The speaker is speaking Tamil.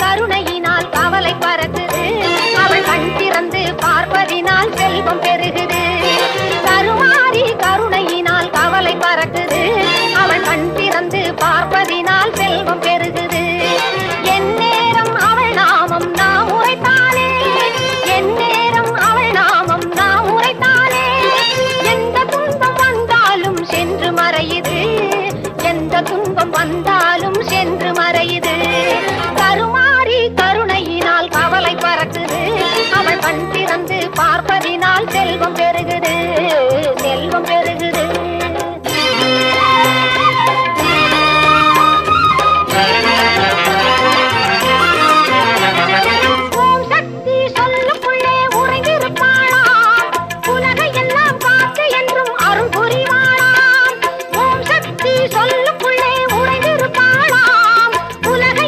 கருணையினால் கவலை பறக்குது அவள் கண் திறந்து பார்ப்பதினால் செல்வம் பெருகுது. கருமாறி கருணையினால் கவலை பறக்குது அவள் கண் திறந்து பார்ப்பதினால் செல்வம் பெருகுது. என் அவள் நாமம் நாம் உரைத்தாலே. அவள் நாமம் நாம் உரைத்தாலே. எந்த துன்பம் வந்தாலும் சென்று மறையுது. எந்த துன்பம் வந்தாலும் சென்று மறையுது. கண் திறந்து பார்ப்பதினால் செல்வம் பெறுகிறது செல்வம் பெறுகிறது